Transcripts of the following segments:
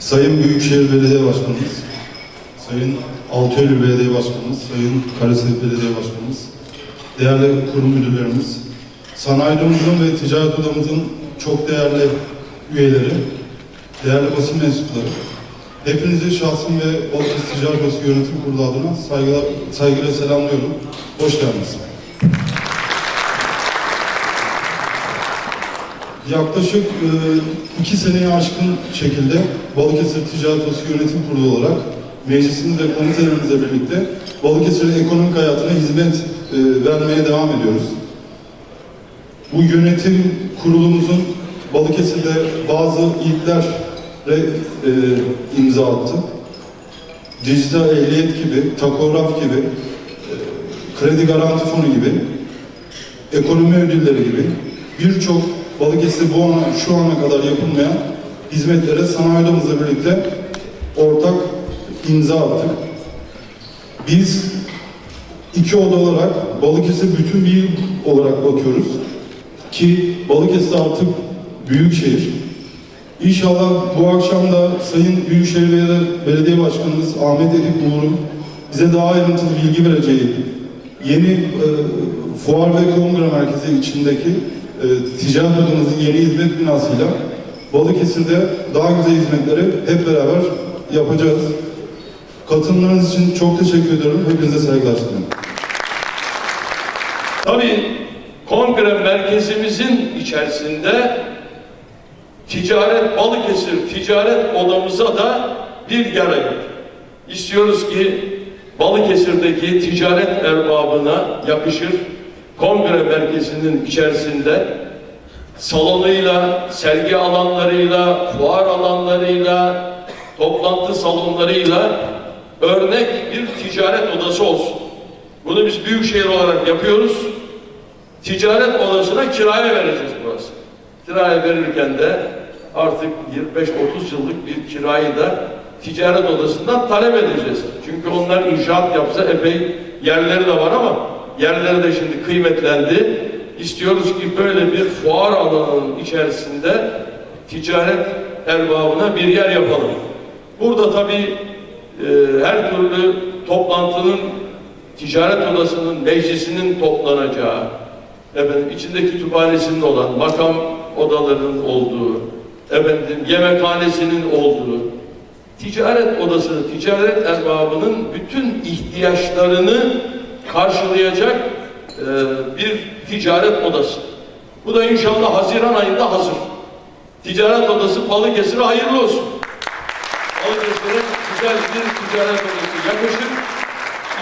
Sayın Büyükşehir Belediye Başkanımız, Sayın Altıöylü Belediye Başkanımız, Sayın Karasit Belediye Başkanımız, değerli kurum müdürlerimiz, sanayimizin ve ticaret odamızın çok değerli üyeleri, değerli basın mensupları, hepinizi şahsım ve Balıkesir Ticaret Odası Yönetim Kurulu adına saygılar, saygıyla selamlıyorum. Hoş geldiniz. Yaklaşık e, iki seneye aşkın şekilde Balıkesir Ticaret Odası Yönetim Kurulu olarak meclisimiz ve komitelerimizle birlikte Balıkesir'in ekonomik hayatına hizmet e, vermeye devam ediyoruz. Bu yönetim kurulumuzun Balıkesir'de bazı ilklere e, imza attı. Dijital ehliyet gibi, takograf gibi, e, kredi garanti fonu gibi, ekonomi ödülleri gibi birçok Balıkesir bu ana, şu ana kadar yapılmayan hizmetlere sanayi odamızla birlikte ortak imza attık. Biz iki oda olarak Balıkesir bütün bir olarak bakıyoruz ki Balıkesir artık büyük şehir. İnşallah bu akşam da Sayın Büyükşehir Belediye Başkanımız Ahmet Edip Uğur'un bize daha ayrıntılı bilgi vereceği yeni e, fuar ve kongre merkezi içindeki e, ticaret odamızın yeni hizmet binasıyla Balıkesir'de daha güzel hizmetleri hep beraber yapacağız. Katılımlarınız için çok teşekkür ediyorum. Hepinize saygılar sunuyorum. Tabii kongre merkezimizin içerisinde ticaret Balıkesir ticaret odamıza da bir yer ayırdık. İstiyoruz ki Balıkesir'deki ticaret erbabına yakışır kongre merkezinin içerisinde salonuyla, sergi alanlarıyla, fuar alanlarıyla, toplantı salonlarıyla örnek bir ticaret odası olsun. Bunu biz büyükşehir olarak yapıyoruz. Ticaret odasına kiraya vereceğiz burası. Kiraya verirken de artık 25-30 yıllık bir kirayı da ticaret odasından talep edeceğiz. Çünkü onlar inşaat yapsa epey yerleri de var ama yerleri de şimdi kıymetlendi. İstiyoruz ki böyle bir fuar alanının içerisinde ticaret erbabına bir yer yapalım. Burada tabii e, her türlü toplantının ticaret odasının, meclisinin toplanacağı, efendim içinde kütüphanesinin olan, makam odalarının olduğu, efendim yemekhanesinin olduğu, ticaret odası, ticaret erbabının bütün ihtiyaçlarını karşılayacak e, bir ticaret odası. Bu da inşallah Haziran ayında hazır. Ticaret odası Balıkesir'e hayırlı olsun. Balıkesir'e güzel bir ticaret odası yakışır.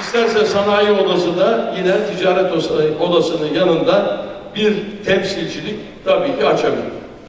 İsterse sanayi odası da yine ticaret odası- odasının yanında bir temsilcilik tabii ki açabilir.